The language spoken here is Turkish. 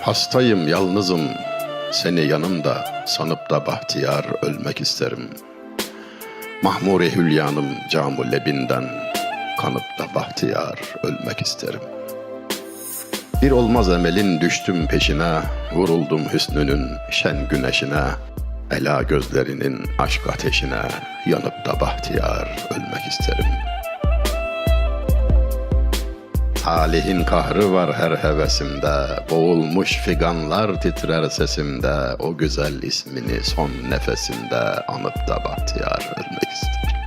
Hastayım, yalnızım, seni yanımda sanıp da bahtiyar ölmek isterim. Mahmure hülyanım camu lebinden kanıp da bahtiyar ölmek isterim. Bir olmaz emelin düştüm peşine, vuruldum hüsnünün şen güneşine, ela gözlerinin aşk ateşine yanıp da bahtiyar ölmek isterim.'' Talihin kahrı var her hevesimde, boğulmuş figanlar titrer sesimde, o güzel ismini son nefesimde anıp da bahtiyar ölmek isterim.